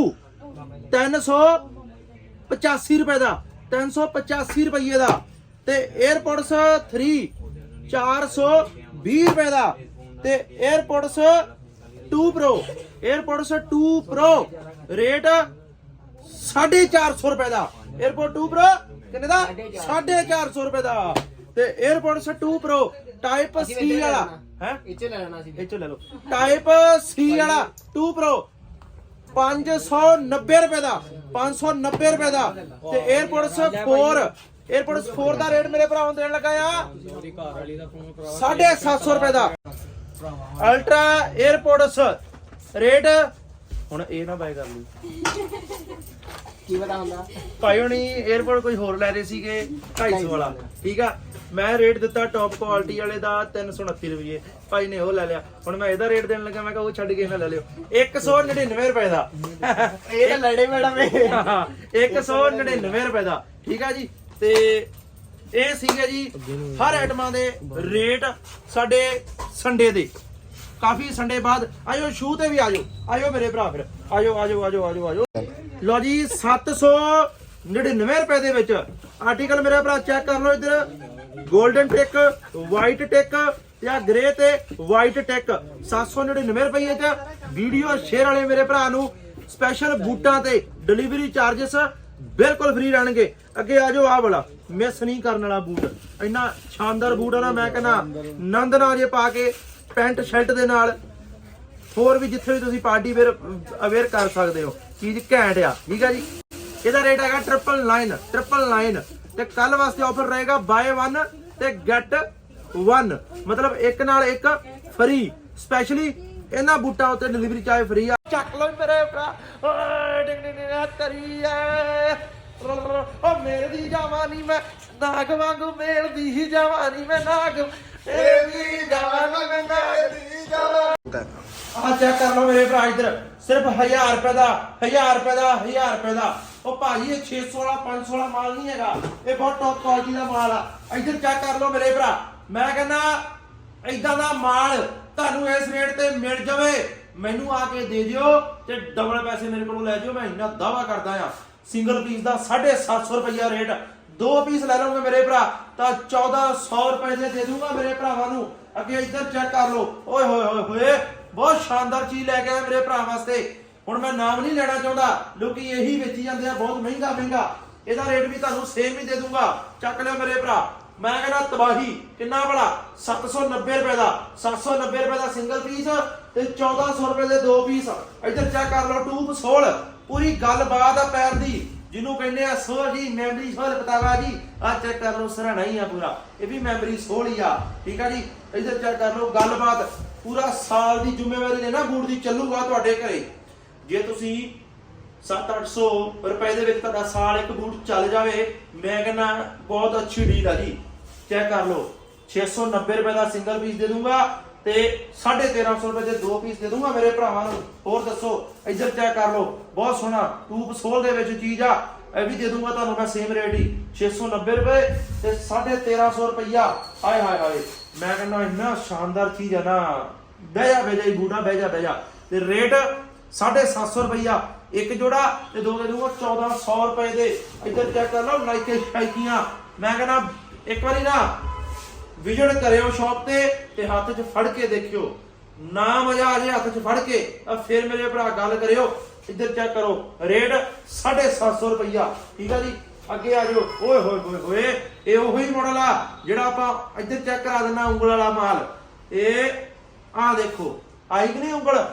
Speaker 1: 385 ਰੁਪਏ ਦਾ। 385 ਰੁਪਏ ਦਾ ਤੇ 에어ਪੋਰਟਸ 3 420 ਰੁਪਏ ਦਾ ਤੇ AirPods 2 pro AirPods 2 pro rate 450 ਰੁਪਏ ਦਾ। 에어ਪੋਰਟ 2 ਪ੍ਰੋ ਕਿੰਨੇ ਦਾ? 450 ਰੁਪਏ ਦਾ। ਤੇ 에어ਪੋਰਟਸ 2 ਪ੍ਰੋ ਟਾਈਪ ਸੀ ਵਾਲਾ ਹੈ?
Speaker 3: ਇੱਥੇ ਲੈ ਲੈਣਾ ਸੀ।
Speaker 1: ਇੱਥੇ ਲੈ ਲਓ। ਟਾਈਪ ਸੀ ਵਾਲਾ 2 ਪ੍ਰੋ 590 ਰੁਪਏ ਦਾ 590 ਰੁਪਏ ਦਾ। ਤੇ 에어ਪੋਰਟਸ 4 에어ਪੋਰਟਸ 4 ਦਾ ਰੇਟ ਮੇਰੇ ਭਰਾਵਾਂ ਦੇਣ ਲੱਗਾ ਆ। 750 ਰੁਪਏ ਦਾ। ਅਲਟਰਾ 에어ਪੋਰਟਸ ਰੇਟ ਹੁਣ ਇਹ ਨਾ ਬਾਈ ਕਰ ਲਈ
Speaker 3: ਕੀ ਪਤਾ ਹੁੰਦਾ?
Speaker 1: ਭਾਈ ਹੁਣੀ 에어ਪੋਰਟ ਕੋਈ ਹੋਰ ਲੈ ਰਹੇ ਸੀਗੇ 250 ਵਾਲਾ। ਠੀਕ ਆ? ਮੈਂ ਰੇਟ ਦਿੱਤਾ ਟੌਪ ਕੁਆਲਿਟੀ ਵਾਲੇ ਦਾ 329 ਰੁਪਏ ਭਾਈ ਨੇ ਉਹ ਲੈ ਲਿਆ। ਹੁਣ ਮੈਂ ਇਹਦਾ ਰੇਟ ਦੇਣ ਲੱਗਾ ਮੈਂ ਕਿਹਾ ਉਹ ਛੱਡ ਕੇ ਨਾ ਲੈ ਲਿਓ। 199 ਰੁਪਏ ਦਾ।
Speaker 3: ਇਹ ਤਾਂ ਲੜੇ ਮੈਡਮ ਇਹ।
Speaker 1: 199 ਰੁਪਏ ਦਾ। ਠੀਕ ਆ ਜੀ? ਤੇ ਇਹ ਸੀਗੇ ਜੀ ਹਰ ਆਈਟਮਾਂ ਦੇ ਰੇਟ ਸਾਡੇ ਸੰਡੇ ਦੇ। ਕਾਫੀ ਸੰਡੇ ਬਾਅਦ। ਆਇਓ ਸ਼ੂ ਤੇ ਵੀ ਆਜੋ। ਆਇਓ ਮੇਰੇ ਭਰਾ ਫਿਰ। ਆਜੋ ਆਜੋ ਆਜੋ ਆਜੋ ਆਜੋ। ਲਓ ਜੀ 799 ਰੁਪਏ ਦੇ ਵਿੱਚ। ਆਰਟੀਕਲ ਮੇਰੇ ਭਰਾ ਚੈੱਕ ਕਰ ਲਓ ਇੱਧਰ। ਗੋਲਡਨ ਟਿਕ, ਵਾਈਟ ਟਿਕ ਤੇ ਆ ਗ੍ਰੇ ਤੇ ਵਾਈਟ ਟਿਕ। 799 ਰੁਪਏ ਚ ਵੀਡੀਓ ਸ਼ੇਅਰ ਵਾਲੇ ਮੇਰੇ ਭਰਾ ਨੂੰ ਸਪੈਸ਼ਲ ਬੂਟਾਂ ਤੇ ਡਿਲੀਵਰੀ ਚਾਰजेस ਬਿਲਕੁਲ ਫ੍ਰੀ ਰਹਿਣਗੇ। ਅੱਗੇ ਆ ਜਾਓ ਆ ਵਾਲਾ ਮਿਸ ਨਹੀਂ ਕਰਨ ਵਾਲਾ ਬੂਟ। ਇੰਨਾ ਸ਼ਾਨਦਾਰ ਬੂਟ ਆ ਨਾ, ਮੈਂ ਕਹਿੰਦਾ ਨੰਦ ਨਾ ਜੇ ਪਾ ਕੇ ਪੈਂਟ ਸ਼ਰਟ ਦੇ ਨਾਲ, ਹੋਰ ਵੀ ਜਿੱਥੇ ਵੀ ਤੁਸੀਂ ਪਾਰਟੀ ਵੇਅਰ ਅਵੇਅਰ ਕਰ ਸਕਦੇ ਹੋ। ਚੀਜ਼ ਘੈਂਟ ਆ, ਠੀਕ ਆ ਜੀ? ਇਹਦਾ ਰੇਟ ਹੈਗਾ 999 999 ਤੇ ਕੱਲ ਵਾਸਤੇ ਆਫਰ ਰਹੇਗਾ ਬਾਏ 1 ਤੇ ਗੈਟ 1 ਮਤਲਬ ਇੱਕ ਨਾਲ ਇੱਕ ਫ੍ਰੀ ਸਪੈਸ਼ਲੀ ਇਹਨਾਂ ਬੂਟਾਂ ਉੱਤੇ ਡਿਲੀਵਰੀ ਚਾਹੇ ਫ੍ਰੀ ਆ। ਚੱਕ ਲਓ ਮੇਰੇ ਭਰਾ। ਓਏ, ਡਿੰਗ ਡਿੰਗ ਡਿੰਗ ਤਰੀ ਐ। ਓ, ਮੇਰੀ ਜਵਾਨੀ ਮੈਂ। ਨਾਗ ਵਾਂਗੂ ਮੇਲਦੀ ਹੀ ਜਵਾਨੀ ਮੈਂ, ਨਾਗ। ਮੇਰੀ ਜਵਾਨੀ ਮੈਂ, ਨਾਗ ਦੀ ਜਵਾਨੀ ਆ ਚੈੱਕ ਕਰ ਲਓ ਮੇਰੇ ਭਰਾ ਇੱਧਰ। ਸਿਰਫ 1000 ਰੁਪਏ ਦਾ 1000 ਰੁਪਏ ਦਾ 1000 ਰੁਪਏ ਦਾ। ਉਹ ਭਾਜੀ ਇਹ 600 ਵਾਲਾ 500 ਵਾਲਾ ਮਾਲ ਨਹੀਂ ਹੈਗਾ। ਇਹ ਬਹੁਤ ਟੌਪ ਕੁਆਲਿਟੀ ਦਾ ਮਾਲ ਆ। ਇੱਧਰ ਚੈੱਕ ਕਰ ਲਓ ਮੇਰੇ ਭਰਾ। ਮੈਂ ਕਹਿੰਦਾ ਇਦਾਂ ਦਾ ਮਾਲ ਤੁਹਾਨੂੰ ਇਸ ਰੇਟ ਤੇ ਮਿਲ ਜਾਵੇ, ਮੈਨੂੰ ਆ ਕੇ ਦੇ ਦਿਓ ਤੇ ਡਬਲ ਪੈਸੇ ਮੇਰੇ ਕੋਲੋਂ ਲੈ ਜਾਓ, ਮੈਂ ਇੰਨਾ ਦਾਵਾ ਕਰਦਾ ਆ। ਸਿੰਗਲ ਪੀਸ ਦਾ 750 ਰੁਪਈਆ ਰੇਟ ਦੋ ਪੀਸ ਲੈ ਲਓਗੇ ਮੇਰੇ ਭਰਾ, ਤਾਂ 1400 ਰੁਪਏ ਦੇ ਦੇ ਦੂੰਗਾ ਮੇਰੇ ਭਰਾਵਾਂ ਨੂੰ। ਅੱਗੇ ਇੱਧਰ ਚੈੱਕ ਕਰ ਲਓ। ਓਏ, ਹੋਏ ਹੋਏ ਹੋਏ, ਬਹੁਤ ਸ਼ਾਨਦਾਰ ਚੀਜ਼ ਲੈ ਕੇ ਆਇਆ ਮੇਰੇ ਭਰਾ ਵਾਸਤੇ। ਹੁਣ ਮੈਂ ਨਾਮ ਨਹੀਂ ਲੈਣਾ ਚਾਹੁੰਦਾ। ਲੋਕੀ ਇਹੀ ਵੇਚੀ ਜਾਂਦੇ ਆ, ਬਹੁਤ ਮਹਿੰਗਾ ਮਹਿੰਗਾ। ਇਹਦਾ ਰੇਟ ਵੀ ਤੁਹਾਨੂੰ ਸੇਮ ਹੀ ਦੇ ਦੂੰਗਾ। ਚੱਕ ਲਿਓ ਮੇਰੇ ਭਰਾ। ਮੈਂ ਕਹਿੰਦਾ ਤਬਾਹੀ, ਕਿੰਨਾ ਬੜਾ 790 ਰੁਪਏ ਦਾ 790 ਰੁਪਏ ਦਾ ਸਿੰਗਲ ਪੀਸ ਤੇ 1400 ਰੁਪਏ ਦੇ ਦੋ ਪੀਸ ਇੱਧਰ ਚੈੱਕ ਕਰ ਲਓ ਟੂਬ ਸੋਲ। ਪੂਰੀ ਗੱਲਬਾਤ ਆ ਪੈਰ ਦੀ। ਜਿਹਨੂੰ ਕਹਿੰਦੇ ਆ ਸੋਹ ਜੀ ਮੈਮਰੀ ਸੋਲ ਪਤਾਵਾ ਜੀ ਆ ਚੈੱਕ ਕਰ ਲਓ, ਸਰਾਣਾ ਹੀ ਆ ਪੂਰਾ। ਇਹ ਵੀ ਮੈਮਰੀ ਸੋਲ ਹੀ ਆ। ਠੀਕ ਆ ਜੀ? ਇੱਧਰ ਚੈੱਕ ਕਰ ਲਓ, ਗੱਲਬਾਤ। ਪੂਰਾ ਸਾਲ ਦੀ ਜ਼ਿੰਮੇਵਾਰੀ ਨੇ ਨਾ ਬੂਟ ਦੀ ਚੱਲੂਗਾ ਤੁਹਾਡੇ ਘਰੇ। ਜੇ ਤੁਸੀਂ 7-800 ਰੁਪਏ ਦੇ ਵਿੱਚ ਤੁਹਾਡਾ ਸਾਲ ਇੱਕ ਬੂਟ ਚੱਲ ਜਾਵੇ, ਮੈਂ ਕਹਿੰਦਾ ਬਹੁਤ ਅੱਛੀ ਡੀਲ ਆ ਜੀ। ਚੈੱਕ ਕਰ ਲਓ 690 ਰੁਪਏ ਦਾ ਸਿੰਗਲ ਪੀਸ ਦੇ ਦੂੰਗਾ ਤੇ 1350 ਰੁਪਏ ਦੇ ਦੋ ਪੀਸ ਦੇ ਦੂੰਗਾ ਮੇਰੇ ਭਰਾਵਾਂ ਨੂੰ। ਹੋਰ ਦੱਸੋ, ਇੱਧਰ ਚੈੱਕ ਕਰ ਲਓ, ਬਹੁਤ ਸੋਹਣਾ ਟੂਬ ਸੋਲ ਦੇ ਵਿੱਚ ਚੀਜ਼ ਆ, ਇਹ ਵੀ ਦੇ ਦੂੰਗਾ ਤੁਹਾਨੂੰ ਮੈਂ ਸੇਮ ਰੇਟ ਹੀ 690 ਰੁਪਏ ਤੇ 1350 ਰੁਪਇਆ ਹਾਏ ਹਾਏ ਹਾਏ, ਮੈਂ ਕਹਿੰਦਾ ਇੰਨਾ ਸ਼ਾਨਦਾਰ ਚੀਜ਼ ਆ ਨਾ। ਬਹਿ ਜਾ ਬਹਿ ਜਾ ਬੂਟਾ ਬਹਿ ਜਾ ਬਹਿ ਜਾ। ਤੇ ਰੇਟ 750 ਰੁਪਈਆ। ਇੱਕ ਜੋੜਾ ਤੇ ਦੋ ਦੇ ਦੂੰਗਾ 1400 ਰੁਪਏ ਦੇ। ਇੱਧਰ ਚੈੱਕ ਕਰ ਲਓ ਨਾਈਕੇ ਸ਼ਾਈਕੀਆਂ ਮੈਂ ਕਹਿੰਦਾ, ਇੱਕ ਵਾਰੀ ਨਾ ਵਿਜ਼ਿਟ ਕਰਿਓ ਸ਼ਾਪ ਤੇ ਤੇ ਹੱਥ 'ਚ ਫੜ ਕੇ ਦੇਖਿਓ। ਨਾ ਮਜ਼ਾ ਆ ਜੇ ਹੱਥ 'ਚ ਫੜ ਕੇ ਆ ਫਿਰ ਮੇਰੇ ਭਰਾ ਗੱਲ ਕਰਿਓ। ਇੱਧਰ ਚੈੱਕ ਕਰੋ, ਰੇਟ 750 ਰੁਪਈਆ। ਠੀਕ ਆ ਜੀ? ਅੱਗੇ ਆ ਜਾਓ। ਓਏ ਹੋਏ ਹੋਏ ਹੋਏ। ਇਹ ਉਹੀ ਮਾਡਲ ਆ, ਜਿਹੜਾ ਆਪਾਂ ਇੱਧਰ ਚੈੱਕ ਕਰਾ ਦਿੰਨਾ ਉਂਗਲ ਵਾਲਾ ਮਾਲ। ਇਹ ਆ ਦੇਖੋ, ਆਈ ਕਿ ਨਹੀਂ ਉਂਗਲ?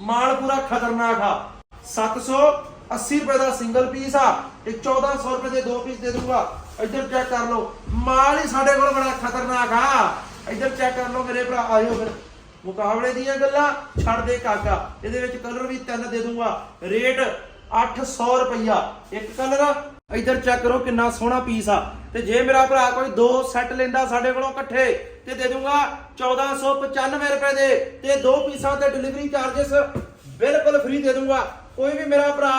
Speaker 1: ਮਾਲ ਪੂਰਾ ਖਤਰਨਾਕ ਆ। 780 ਰੁਪਏ ਦਾ ਸਿੰਗਲ ਪੀਸ ਆ। ਤੇ 1400 ਰੁਪਏ ਦੇ ਦੋ ਪੀਸ ਦੇ ਦੂੰਗਾ। ਇੱਧਰ ਚੈੱਕ ਕਰ ਲਓ। ਮਾਲ ਹੀ ਸਾਡੇ ਕੋਲ ਬੜਾ ਖਤਰਨਾਕ ਆ। ਇੱਧਰ ਚੈੱਕ ਕਰ ਲਓ ਮੇਰੇ ਭਰਾ, ਆਇਓ ਫਿਰ। ਮੁਕਾਬਲੇ ਦੀਆਂ ਗੱਲਾਂ, ਛੱਡ ਦੇ ਕਾਕਾ ਇਹਦੇ ਵਿੱਚ ਕਲਰ ਵੀ ਤਿੰਨ ਦੇ ਦੂੰਗਾ। ਰੇਟ 800 ਰੁਪਈਆ। ਇੱਕ ਕਲਰ ਇੱਧਰ ਚੈੱਕ ਕਰੋ ਕਿੰਨਾ ਸੋਹਣਾ ਪੀਸ ਆ। ਤੇ ਜੇ ਮੇਰਾ ਭਰਾ ਕੋਈ ਦੋ ਸੈੱਟ ਲੈਂਦਾ ਸਾਡੇ ਕੋਲੋਂ ਇਕੱਠੇ ਤੇ ਦੇ ਦੂੰਗਾ 1495 ਰੁਪਏ ਦੇ ਤੇ ਦੋ ਪੀਸਾਂ ਤੇ ਡਿਲੀਵਰੀ ਚਾਰजेस ਬਿਲਕੁਲ ਫ੍ਰੀ ਦੇ ਦੂੰਗਾ। ਕੋਈ ਵੀ ਮੇਰਾ ਭਰਾ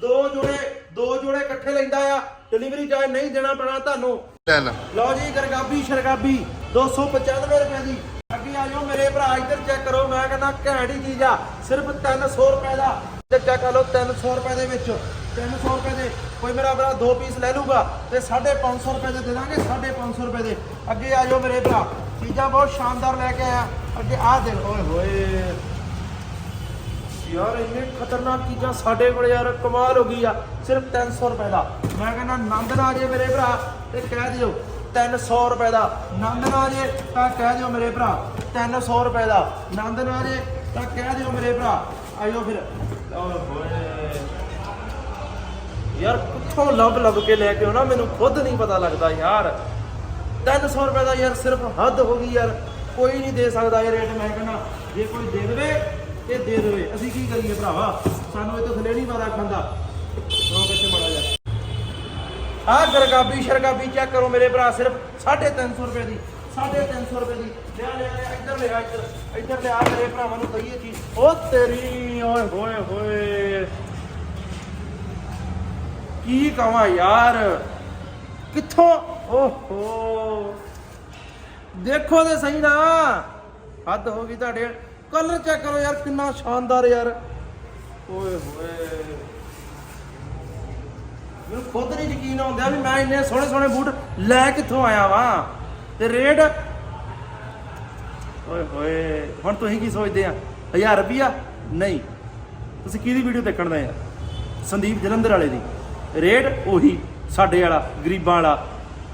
Speaker 1: ਦੋ ਜੋੜੇ ਦੋ ਜੋੜੇ ਇਕੱਠੇ ਲੈਂਦਾ ਆ ਡਿਲੀਵਰੀ ਚਾਰਜ ਨਹੀਂ ਦੇਣਾ ਪੈਣਾ ਤੁਹਾਨੂੰ।
Speaker 4: ਤਿੰਨ
Speaker 1: ਲਓ ਜੀ ਗਰਗਾਬੀ ਸ਼ਰਗਾਬੀ 295 ਰੁਪਏ ਦੀ। ਅੱਗੇ ਆ ਜਾਓ ਮੇਰੇ ਭਰਾ ਇੱਧਰ ਚੈੱਕ ਕਰੋ ਮੈਂ ਕਹਿੰਦਾ ਘੈਂਟ ਹੀ ਚੀਜ਼ ਆ ਸਿਰਫ 300 ਰੁਪਏ ਦਾ। ਤੇ ਚੈੱਕ ਕਰ ਲਓ 300 ਰੁਪਏ ਦੇ ਵਿੱਚ। 300 ਰੁਪਏ ਦੇ। ਕੋਈ ਮੇਰਾ ਭਰਾ ਦੋ ਪੀਸ ਲੈ ਲੂਗਾ ਤੇ 550 ਰੁਪਏ ਦੇ ਦੇ ਦਾਂਗੇ 550 ਰੁਪਏ ਦੇ। ਅੱਗੇ ਆ ਜਾਓ ਮੇਰੇ ਭਰਾ। ਚੀਜ਼ਾਂ ਬਹੁਤ ਸ਼ਾਨਦਾਰ ਲੈ ਕੇ ਆਇਆ। ਅੱਗੇ ਆ ਦੇ ਓਏ ਹੋਏ। ਯਾਰ ਇੰਨੇ ਖਤਰਨਾਕ ਚੀਜ਼ਾਂ ਸਾਡੇ ਕੋਲ ਯਾਰ, ਕਮਾਲ ਹੋ ਗਈ ਆ। ਸਿਰਫ 300 ਰੁਪਏ ਦਾ। ਮੈਂ ਕਹਿੰਦਾ, ਨੰਦ ਨਾ ਜੇ ਮੇਰੇ ਭਰਾ ਤੇ ਕਹਿ ਦਿਓ 300 ਰੁਪਏ ਦਾ। ਨੰਦ ਨਾ ਜੇ ਤਾਂ ਕਹਿ ਦਿਓ ਮੇਰੇ ਭਰਾ 300 ਰੁਪਏ ਦਾ। ਨੰਦ ਨਾ ਜੇ ਤਾਂ ਕਹਿ ਦਿਓ ਮੇਰੇ ਭਰਾ। ਆਇਓ ਫਿਰ। ਯਾਰ ਕਿੱਥੋਂ ਲੱਭ ਲੱਭ ਕੇ ਲੈ ਕੇ ਆਉਣਾ? ਮੈਨੂੰ ਖੁਦ ਨਹੀਂ ਪਤਾ ਲੱਗਦਾ ਯਾਰ। 300 ਰੁਪਏ ਦਾ ਯਾਰ ਸਿਰਫ ਹੱਦ ਹੋ ਗਈ ਯਾਰ। ਕੋਈ ਨਹੀਂ ਦੇ ਸਕਦਾ ਇਹ ਰੇਟ। ਮੈਂ ਕਹਿੰਦਾ, ਜੇ ਕੋਈ ਦੇ ਦੇਵੇ ਤੇ ਦੇ ਦੇਵੇ। ਅਸੀਂ ਕੀ ਕਰੀਏ ਭਰਾਵਾ? ਸਾਨੂੰ ਇਹ ਤੋਂ ਥੱਲੇ ਨਹੀਂ ਪਤਾ ਖਾਂਦਾ। ਉਹ ਕਿੱਥੇ ਮਾੜਾ ਜਾ ਆਹ ਗਰਗਾਬੀ ਸ਼ਰਗਾਬੀ ਚੈੱਕ ਕਰੋ ਮੇਰੇ ਭਰਾ, ਸਿਰਫ 350 ਰੁਪਏ ਦੀ। 350 ਰੁਪਏ ਦੀ। ਲਿਆ ਲਿਆ ਲਿਆ, ਇੱਧਰ ਲਿਆ ਇੱਧਰ। ਇੱਧਰ ਲਿਆ ਮੇਰੇ ਭਰਾਵਾਂ ਨੂੰ ਦਈਏ ਚੀਜ਼। ਉਹ ਤੇਰੀ ਓਏ ਹੋਏ ਹੋਏ। ਕੀ ਕਵਾਂ ਯਾਰ? ਕਿੱਥੋਂ? ਓਹੋ। ਦੇਖੋ ਤੇ ਸਹੀ ਨਾ। ਹੱਦ ਹੋ ਗਈ ਤੁਹਾਡੇ। ਕਲਰ ਚੈੱਕ ਕਰੋ ਯਾਰ ਕਿੰਨਾ ਸ਼ਾਨਦਾਰ ਯਾਰ। ਓਏ ਹੋਏ। ਮੈਨੂੰ ਖੁਦ ਨਹੀਂ ਯਕੀਨ ਆਉਂਦਾ ਵੀ ਮੈਂ ਇੰਨੇ ਸੋਹਣੇ ਸੋਹਣੇ ਬੂਟ ਲੈ ਕਿੱਥੋਂ ਆਇਆ ਵਾਂ। ਤੇ ਰੇਟ? ਓਏ ਹੋਏ, ਹੁਣ ਤੁਸੀਂ ਕੀ ਸੋਚਦੇ ਆ? 1000 ਰੁਪਿਆ ਨਹੀਂ। ਤੁਸੀਂ ਕਿਹਦੀ ਵੀਡੀਓ ਦੇਖਣ ਦਾ ਆ? ਸੰਦੀਪ ਜਲੰਧਰ ਵਾਲੇ ਦੀ। ਰੇਟ ਉਹੀ, ਸਾਡੇ ਵਾਲਾ, ਗਰੀਬਾਂ ਵਾਲਾ।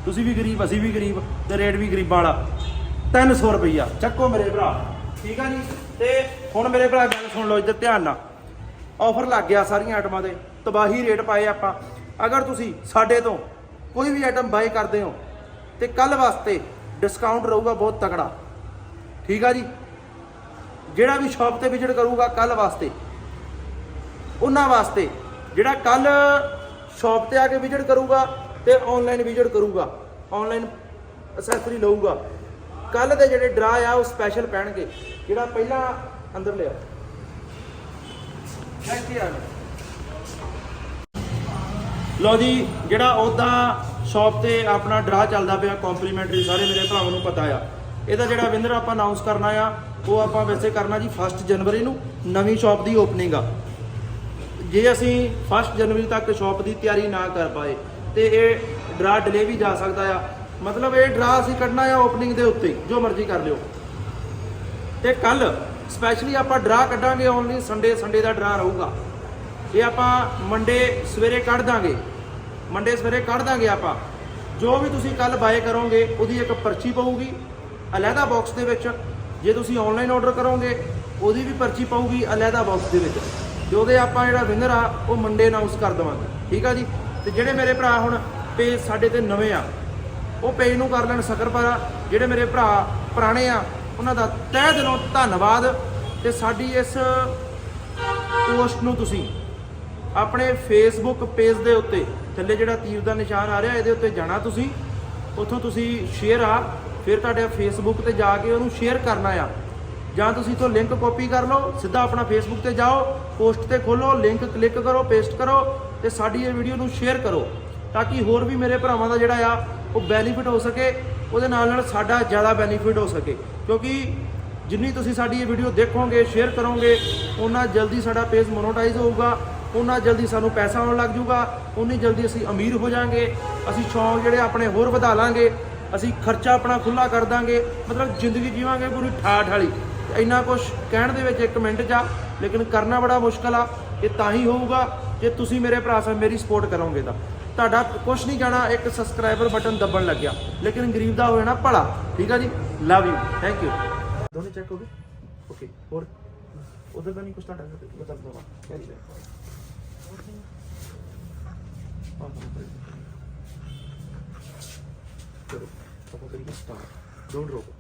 Speaker 1: ਤੁਸੀਂ ਵੀ ਗਰੀਬ, ਅਸੀਂ ਵੀ ਗਰੀਬ, ਤੇ ਰੇਟ ਵੀ ਗਰੀਬਾਂ ਵਾਲਾ। 300 ਰੁਪਈਆ। ਚੱਕੋ ਮੇਰੇ ਭਰਾ। ਠੀਕ ਆ ਜੀ? ਤੇ ਹੁਣ ਮੇਰੇ ਭਰਾ, ਗੱਲ ਸੁਣ ਲਓ, ਇੱਧਰ ਧਿਆਨ ਨਾਲ। ਆਫਰ ਲੱਗ ਗਿਆ ਸਾਰੀਆਂ ਆਈਟਮਾਂ ਦੇ। ਤਬਾਹੀ ਰੇਟ ਪਾਏ ਆਪਾਂ। ਅਗਰ ਤੁਸੀਂ ਸਾਡੇ ਤੋਂ ਕੋਈ ਵੀ ਆਈਟਮ ਬਾਈ ਕਰਦੇ ਹੋ, ਤੇ ਕੱਲ ਵਾਸਤੇ ਡਿਸਕਾਊਂਟ ਰਹੂਗਾ ਬਹੁਤ ਤਕੜਾ। ਠੀਕ ਆ ਜੀ? ਜਿਹੜਾ ਵੀ ਸ਼ਾਪ ਤੇ ਵਿਜ਼ਿਟ ਕਰੂਗਾ ਕੱਲ ਵਾਸਤੇ। ਉਹਨਾਂ ਵਾਸਤੇ। ਜਿਹੜਾ ਕੱਲ ਸ਼ਾਪ ਤੇ ਆ ਕੇ ਵਿਜ਼ਿਟ ਕਰੂਗਾ ਤੇ ਆਨਲਾਈਨ ਵਿਜ਼ਿਟ ਕਰੂਗਾ। ਆਨਲਾਈਨ ਅਸੈਸਰੀ ਲਊਗਾ। ਕੱਲ ਦੇ ਜਿਹੜੇ ਡਰਾ ਆ, ਉਹ ਸਪੈਸ਼ਲ ਪੈਣਗੇ ਜਿਹੜਾ ਪਹਿਲਾਂ ਅੰਦਰ ਲਿਆ। ਇੱਥੇ ਆ ਲਓ ਜੀ, ਜਿਹੜਾ ਉਹਦਾ ਸ਼ਾਪ ਤੇ ਆਪਣਾ ਡਰਾ ਚੱਲਦਾ ਪਿਆ ਕੰਪਲੀਮੈਂਟਰੀ ਸਾਰੇ ਮੇਰੇ ਭਰਾਵਾਂ ਨੂੰ ਪਤਾ ਆ। ਇਹਦਾ ਜਿਹੜਾ ਵਿਨਰ ਆਪਾਂ ਅਨਾਉਂਸ ਕਰਨਾ ਆ, ਉਹ ਆਪਾਂ ਵੈਸੇ ਕਰਨਾ ਜੀ 1 ਜਨਵਰੀ ਨੂੰ, ਨਵੀਂ ਸ਼ਾਪ ਦੀ ਓਪਨਿੰਗ ਆ। ਜੇ ਅਸੀਂ 1 ਜਨਵਰੀ ਤੱਕ ਸ਼ਾਪ ਦੀ ਤਿਆਰੀ ਨਾ ਕਰ ਪਾਏ, ਤੇ ਇਹ ਡਰਾ ਡਿਲੇ ਵੀ ਜਾ ਸਕਦਾ ਆ। ਮਤਲਬ ਇਹ ਡਰਾ ਅਸੀਂ ਕੱਢਣਾ ਆ ਓਪਨਿੰਗ ਦੇ ਉੱਤੇ, ਜੋ ਮਰਜ਼ੀ ਕਰ ਲਿਓ। ਤੇ ਕੱਲ ਸਪੈਸ਼ਲੀ ਆਪਾਂ ਡਰਾ ਕੱਢਾਂਗੇ ਓਨਲੀ ਸੰਡੇ ਸੰਡੇ ਦਾ ਡਰਾ ਰਹੂਗਾ। ਇਹ ਆਪਾਂ ਮੰਡੇ ਸਵੇਰੇ ਕੱਢ ਦਾਂਗੇ। ਮੰਡੇ ਸਵੇਰੇ ਕੱਢ ਦਾਂਗੇ ਆਪਾਂ। ਜੋ ਵੀ ਤੁਸੀਂ ਕੱਲ ਬਾਏ ਕਰੋਗੇ, ਉਹਦੀ ਇੱਕ ਪਰਚੀ ਪਊਗੀ ਅਲੱਗਾ ਬਾਕਸ ਦੇ ਵਿੱਚ। ਜੇ ਤੁਸੀਂ ਆਨਲਾਈਨ ਆਰਡਰ ਕਰੋਗੇ, ਉਹਦੀ ਵੀ ਪਰਚੀ ਪਊਗੀ ਅਲੱਗਾ ਬਾਕਸ ਦੇ ਵਿੱਚ। ਤੇ ਉਹਦੇ ਆਪਾਂ ਜਿਹੜਾ ਵਿਨਰ ਆ, ਉਹ ਮੰਡੇ ਅਨਾਉਂਸ ਕਰ ਦੇਵਾਂਗੇ। ਠੀਕ ਆ ਜੀ? ਤੇ ਜਿਹੜੇ ਮੇਰੇ ਭਰਾ ਹੁਣ ਪੇਜ ਸਾਡੇ ਤੇ ਨਵੇਂ ਆ, ਉਹ ਪੇਜ ਨੂੰ ਕਰ ਲੈਣ ਸਕਰਪਰ ਜਿਹੜੇ ਮੇਰੇ ਭਰਾ ਪੁਰਾਣੇ ਆ, ਉਹਨਾਂ ਦਾ ਤਹਿ ਦਿਲੋਂ ਧੰਨਵਾਦ। ਤੇ ਸਾਡੀ ਇਸ ਪੋਸਟ ਨੂੰ ਤੁਸੀਂ ਆਪਣੇ ਫੇਸਬੁੱਕ ਪੇਜ ਦੇ ਉੱਤੇ ਥੱਲੇ ਜਿਹੜਾ ਤੀਰ ਦਾ ਨਿਸ਼ਾਨ ਆ ਰਿਹਾ, ਇਹਦੇ ਉੱਤੇ ਜਾਣਾ ਤੁਸੀਂ। ਉੱਥੋਂ ਤੁਸੀਂ ਸ਼ੇਅਰ ਆ, ਫਿਰ ਤੁਹਾਡੇ ਫੇਸਬੁੱਕ ਤੇ ਜਾ ਕੇ ਉਹਨੂੰ ਸ਼ੇਅਰ ਕਰਨਾ ਆ। ਜਾਂ ਤੁਸੀਂ ਤੋਂ ਲਿੰਕ ਕਾਪੀ ਕਰ ਲਓ, ਸਿੱਧਾ ਆਪਣਾ ਫੇਸਬੁੱਕ ਤੇ ਜਾਓ ਪੋਸਟ ਤੇ ਖੋਲੋ ਲਿੰਕ ਕਲਿੱਕ ਕਰੋ ਪੇਸਟ ਕਰੋ ਤੇ ਸਾਡੀ ਇਹ ਵੀਡੀਓ ਨੂੰ ਸ਼ੇਅਰ ਕਰੋ। ਤਾਂ ਕਿ ਹੋਰ ਵੀ ਮੇਰੇ ਭਰਾਵਾਂ ਦਾ ਜਿਹੜਾ ਆ, ਉਹ ਬੈਨੀਫਿਟ ਹੋ ਸਕੇ, ਉਹਦੇ ਨਾਲ ਨਾਲ ਸਾਡਾ ਜ਼ਿਆਦਾ ਬੈਨੀਫਿਟ ਹੋ ਸਕੇ। ਕਿਉਂਕਿ ਜਿੰਨੀ ਤੁਸੀਂ ਸਾਡੀ ਇਹ ਵੀਡੀਓ ਦੇਖੋਗੇ ਸ਼ੇਅਰ ਕਰੋਗੇ ਉਹਨਾਂ ਜਲਦੀ ਸਾਡਾ ਪੇਜ ਮੋਨੋਟਾਈਜ਼ ਹੋਊਗਾ। ਉਹਨਾਂ ਜਲਦੀ ਸਾਨੂੰ ਪੈਸਾ ਆਉਣ ਲੱਗ ਜਾਊਗਾ ਉਨੀ ਜਲਦੀ ਅਸੀਂ ਅਮੀਰ ਹੋ ਜਾਾਂਗੇ, ਅਸੀਂ ਸ਼ੌਂਕ ਜਿਹੜੇ ਆਪਣੇ ਹੋਰ ਵਧਾ ਲਾਂਗੇ, ਅਸੀਂ ਖਰਚਾ ਆਪਣਾ ਖੁੱਲਾ ਕਰ ਦਾਂਗੇ, ਮਤਲਬ ਜ਼ਿੰਦਗੀ ਜੀਵਾਂਗੇ ਪੂਰੀ ਠਾਠ ਵਾਲੀ ਇੰਨਾ ਕੁਝ ਕਹਿਣ ਦੇ ਵਿੱਚ ਇੱਕ ਮਿੰਟ 'ਚ ਆ, ਲੇਕਿਨ ਕਰਨਾ ਬੜਾ ਮੁਸ਼ਕਲ ਆ, ਇਹ ਤਾਂ ਹੀ ਹੋਊਗਾ ਜੇ ਤੁਸੀਂ ਮੇਰੇ ਭਰਾ ਸਾਹਿਬ ਮੇਰੀ ਸਪੋਰਟ ਕਰੋਗੇ ਤਾਂ। ਤੁਹਾਡਾ ਕੁਝ ਨਹੀਂ ਜਾਣਾ ਇੱਕ ਸਬਸਕ੍ਰਾਈਬਰ ਬਟਨ ਦੱਬਣ ਲੱਗਿਆ, ਲੇਕਿਨ ਗਰੀਬ ਦਾ ਹੋ ਜਾਣਾ ਭਲਾ, ਠੀਕ ਆ ਜੀ? ਲਵ ਯੂ ਥੈਂਕ ਯੂ ਦੋਨੇ ਚੈੱਕ ਹੋ ਗਏ? ਓਕੇ ਹੋਰ? ਉਧਰ ਤਾਂ ਨਹੀਂ ਕੁਝ ਤੁਹਾਡਾ ਬਤਾ ਦਵਾ ਵੈਰੀ ਚਲੋ ਆਪਾਂ ਕਰੀਏ ਸਟਾਰਟ ਡੋਂਟ ਰੋਕੋ